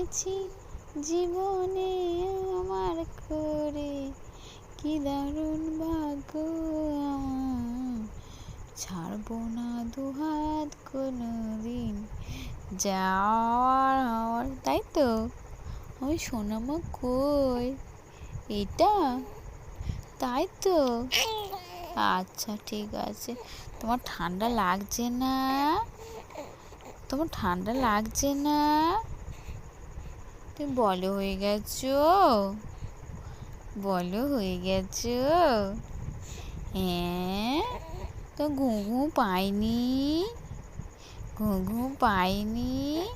পেয়েছি জীবনে আমার করে। কি দারুণ ভাগ্য ছাড়বো না দুহাত কোনো দিন যাওয়ার হওয়ার, তাই তো? ওই সোনামা কই? এটা? তাই তো? আচ্ছা ঠিক আছে। তোমার ঠান্ডা লাগছে না? তোমার ঠান্ডা লাগছে না? তুমি বলো হয়ে গেছো? বলো হয়ে গেছো? হ্যাঁ? তো ঘুম পাইনি? ঘুম পাইনি?